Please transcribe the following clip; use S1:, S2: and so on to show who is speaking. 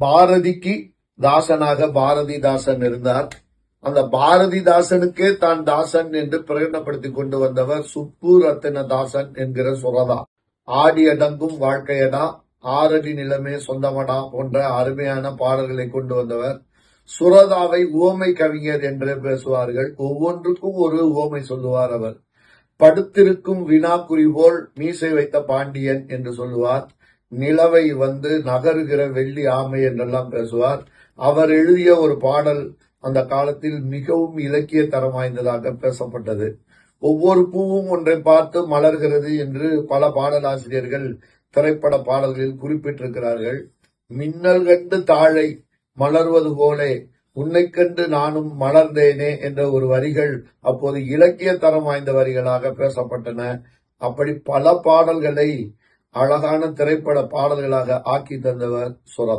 S1: பாரதிக்கு தாசனாக பாரதிதாசன் இருந்தார். அந்த பாரதிதாசனுக்கே தான் தாசன் என்று பிரகடனப்படுத்தி கொண்டு வந்தவர் சுப்பு ரத்தின தாசன் என்கிற சுரதா. ஆடி அடங்கும் வாழ்க்கையடா ஆரடி நிலமே சொந்தமடா போன்ற அருமையான பாடல்களை கொண்டு வந்தவர். சுரதாவை ஓமை கவிஞர் என்று பேசுவார்கள். ஒவ்வொன்றுக்கும் ஒரு உவமை சொல்லுவார் அவர். படுத்திருக்கும் வினாக்குறி போல் மீசை வைத்த பாண்டியன் என்று சொல்லுவார். நிலவை வந்து நகருகிற வெள்ளி ஆமை என்றெல்லாம் பேசுவார். அவர் எழுதிய ஒரு பாடல் அந்த காலத்தில் மிகவும் இலக்கிய தரம் வாய்ந்ததாக பேசப்பட்டது. ஒவ்வொரு பூவும் ஒன்றை பார்த்து மலர்கிறது என்று பல பாடலாசிரியர்கள் திரைப்பட பாடல்களில் குறிப்பிட்டிருக்கிறார்கள். மின்னல் கண்டு தாழை மலர்வது போலே உன்னை கண்டு நானும் மலர்ந்தேனே என்ற ஒரு வரிகள் அப்போது இலக்கிய தரம் வாய்ந்த வரிகளாக பேசப்பட்டன. அப்படி பல பாடல்களை அழகான திரைப்பட பாடல்களாக ஆக்கி தந்தவர் சுரதா